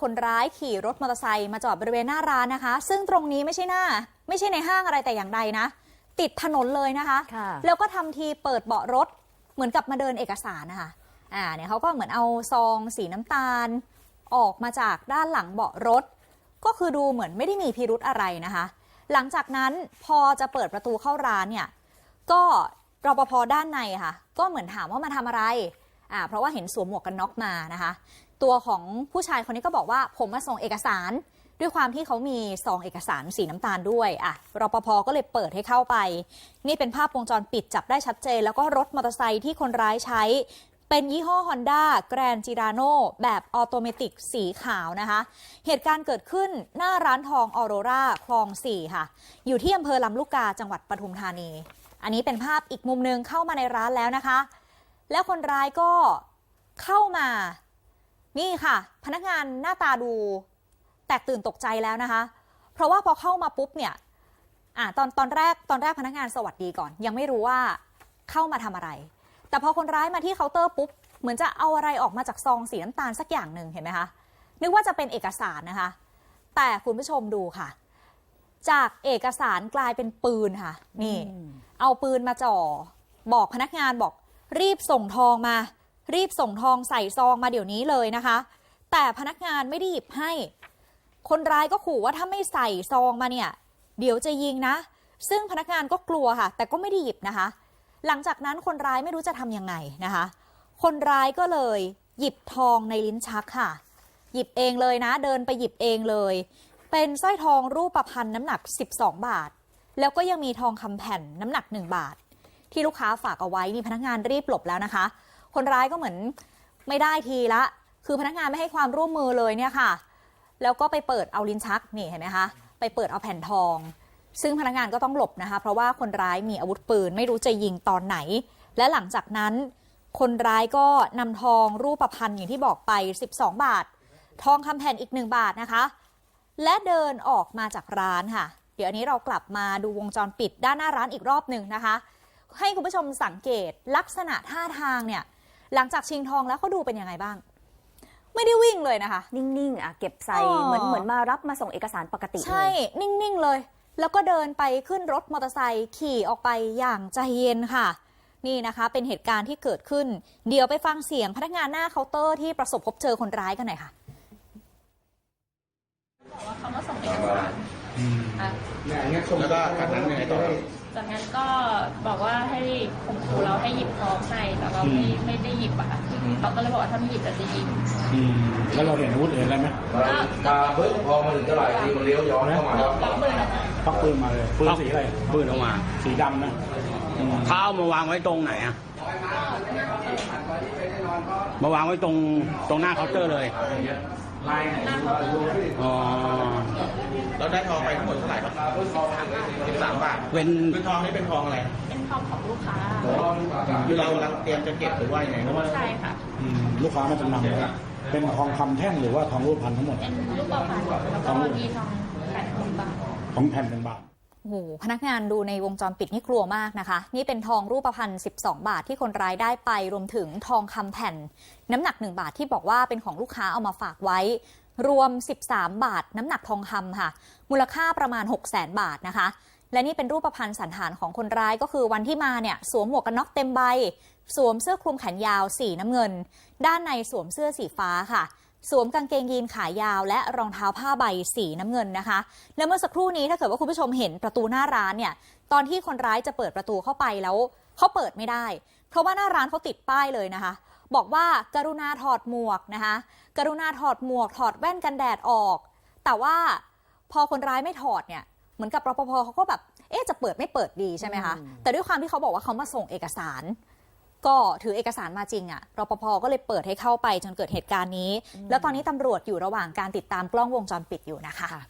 คนร้ายขี่รถมอเตอร์ไซค์มาจอดบริเวณหน้าร้านนะคะ ซึ่งตรงนี้ไม่ใช่หน้า ไม่ใช่ในห้างอะไรแต่อย่างใดนะ ติดถนนเลยนะคะ ค่ะ แล้วก็ทำทีเปิดเบาะรถเหมือนกับมาเดินเอกสารนะคะอ่าเนี่ยเขาก็เหมือนเอาซองสีน้ำตาล ออกมาจากด้านหลังเบาะรถ ก็คือดูเหมือนไม่ได้มีพิรุธอะไรนะคะ หลังจากนั้นพอจะเปิดประตูเข้าร้านเนี่ย ก็รปภด้านในค่ะ ก็เหมือนถามว่ามาทำอะไรอ่าเพราะว่าเห็นสวมหมวกกันน็อกมานะคะ ตัวของผู้ชายคนนี้ก็บอกว่าผมมาส่งเอกสาร ด้วยความที่เขามีซองเอกสารสีน้ำตาลด้วยอะรปภก็เลยเปิดให้เข้าไป นี่เป็นภาพวงจรปิดจับได้ชัดเจน แล้วก็รถมอเตอร์ไซค์ที่คนร้ายใช้ เป็นยี่ห้อ Honda Grand Girano แบบออโตเมติกสีขาวนะคะ เหตุการณ์เกิดขึ้นหน้าร้านทองออโรราคลอง 4 ค่ะ อยู่ที่อำเภอลำลูกกาจังหวัดปทุมธานี อันนี้เป็นภาพอีกมุมหนึงเข้ามาในร้านแล้วนะคะ แล้วคนร้ายก็เข้ามา นี่ค่ะ พนักงานหน้าตาดูแตกตื่นตกใจแล้วนะคะ เพราะว่าพอเข้ามาปุ๊บเนี่ยอ่าตอนตอนแรกตอนแรกพนักงานสวัสดีก่อน ยังไม่รู้ว่าเข้ามาทำอะไร แต่พอคนร้ายมาที่เคาน์เตอร์ปุ๊บเหมือนจะเอาอะไรออกมาจากซองสีน้ำตาลสักอย่างหนึ่งเห็นไหมคะนึกว่าจะเป็นเอกสารนะคะ แต่คุณผู้ชมดูค่ะ จากเอกสารกลายเป็นปืนค่ะ นี่ เอาปืนมาจ่อ บอกพนักงานบอกรีบส่งทองมา รีบส่งทองใส่ซองมาเดี๋ยวนี้เลยนะคะ แต่พนักงานไม่ได้หยิบให้ คนร้ายก็ขู่ว่าถ้าไม่ใส่ซองมาเนี่ย เดี๋ยวจะยิงนะ ซึ่งพนักงานก็กลัวค่ะ แต่ก็ไม่ได้หยิบนะคะ หลังจากนั้นคนร้ายไม่รู้จะทำยังไงนะคะ คนร้ายก็เลยหยิบทองในลิ้นชักค่ะ หยิบเองเลยนะ เดินไปหยิบเองเลย เป็นสร้อยทองรูปประพันธ์น้ำหนัก 12 บาท แล้วก็ยังมีทองคำแผ่นน้ำหนัก 1 บาท ที่ลูกค้าฝากเอาไว้นี่พนักงานรีบหลบแล้วนะคะ คนร้ายก็เหมือนไม่ได้ทีละ คือพนักงานไม่ให้ความร่วมมือเลยเนี่ยค่ะ แล้วก็ไปเปิดเอาลิ้นชักนี่เห็นไหมคะ ไปเปิดเอาแผ่นทอง ซึ่งพนักงานก็ต้องหลบนะคะ เพราะว่าคนร้ายมีอาวุธปืนไม่รู้จะยิงตอนไหน และหลังจากนั้น คนร้ายก็นำทองรูปประพันธ์อย่างที่บอกไป 12 บาท ทองคำแผ่นอีก 1 บาทนะคะ และเดินออกมาจากร้านค่ะ เดี๋ยวอันนี้เรากลับมาดูวงจรปิดด้านหน้าร้านอีกรอบหนึ่งนะคะ ให้คุณผู้ชมสังเกตลักษณะท่าทางเนี่ย หลังจากชิงทองแล้วเขาดูเป็นยังไงบ้าง ไม่ได้วิ่งเลยนะคะ นิ่งๆอะเก็บใส่อ๋อ เหมือนเหมือนมารับมาส่งเอกสารปกติใช่เลยนิ่ง ๆ เลย แล้วก็เดินไปขึ้นรถมอเตอร์ไซค์ขี่ออกไปอย่างใจเย็นค่ะ นี่นะคะ เป็นเหตุการณ์ที่เกิดขึ้น เดี๋ยวไปฟังเสียงพนักงานหน้าเคาน์เตอร์ที่ประสบพบเจอคนร้ายกันหน่อยค่ะว่าเขามาส่งเอกสาร อะแล้วก็จากนั้นยังไงต่อครับจากนั้นก็บอกว่าให้ข่มขู่เราให้หยิบทองให้แต่เราไม่ไม่ได้หยิบอะค่ะเขาก็เลยบอกว่าถ้าไม่หยิบจะจะยิงอืมแล้วเราเห็นอาวุธเห็นอะไรไหมมามาปึ๊บพอมาถึงตลาดทีมันเลี้ยวย้อนเข้ามาครับล็อกปืนออกมาพักปืนมาเลยปืนสีอะไรปืนออกมาสีดำนะอืมเขาเอามาวางไว้ตรงไหนอะมาวางไว้ตรงตรงหน้าเคาน์เตอร์เลยอ๋อแล้ว ได้ทองไปทั้งหมดเท่าไหร่ครับสิบสามบาทเป็นคือทองนี่เป็นทองอะไรเป็นทองของลูกค้าคือเรากำลังเตรียมจะเก็บหรือว่ายังไงครับใช่ค่ะอืมลูกค้ามาจำนำเลยเป็นทองคำแท่งหรือว่าทองรูปพันทั้งหมดเป็นลูกประพันธ์แล้วก็มีทองแปดหมื่นบาทของแผ่นหนึ่งบาทโอ้โหพนักงานดูในวงจรปิดนี่กลัวมากนะคะ นี่เป็นทองรูปพรรณ12 บาทที่คนร้ายได้ไปรวมถึงทองคำแผ่น น้ำหนัก 1 บาทที่บอกว่าเป็นของลูกค้าเอามาฝากไว้ รวม 13 บาท น้ำหนักทองคำค่ะ มูลค่าประมาณ 6 0 0 0 0 0บาทนะคะ และนี่เป็นรูปพรรณสันฐานของคนร้ายก็คือวันที่มาเนี่ยสวมหมวกกันน็อกเต็มใบ สวมเสื้อคลุมแขนยาวสีน้ำเงิน ด้านในสวมเสื้อสีฟ้าค่ะสวมกางเกงยีนขายาวและรองเท้าผ้าใบสีน้ำเงินนะคะ และเมื่อสักครู่นี้ถ้าเกิดว่าคุณผู้ชมเห็นประตูหน้าร้านเนี่ย ตอนที่คนร้ายจะเปิดประตูเข้าไปแล้วเขาเปิดไม่ได้ เพราะว่าหน้าร้านเขาติดป้ายเลยนะคะ บอกว่าการุณาถอดหมวกนะคะ กรุณาถอดหมวกถอดแว่นกันแดดออก แต่ว่าพอคนร้ายไม่ถอดเนี่ยเหมือนกับรปภเขาก็แบบ เอ๊ะจะเปิดไม่เปิดดีใช่ไหมคะ แต่ด้วยความที่เขาบอกว่าเขามาส่งเอกสาร ก็ถือเอกสารมาจริงอะรปภก็เลยเปิดให้เข้าไปจนเกิดเหตุการณ์นี้ แล้วตอนนี้ตำรวจอยู่ระหว่างการติดตามกล้องวงจรปิดอยู่นะคะ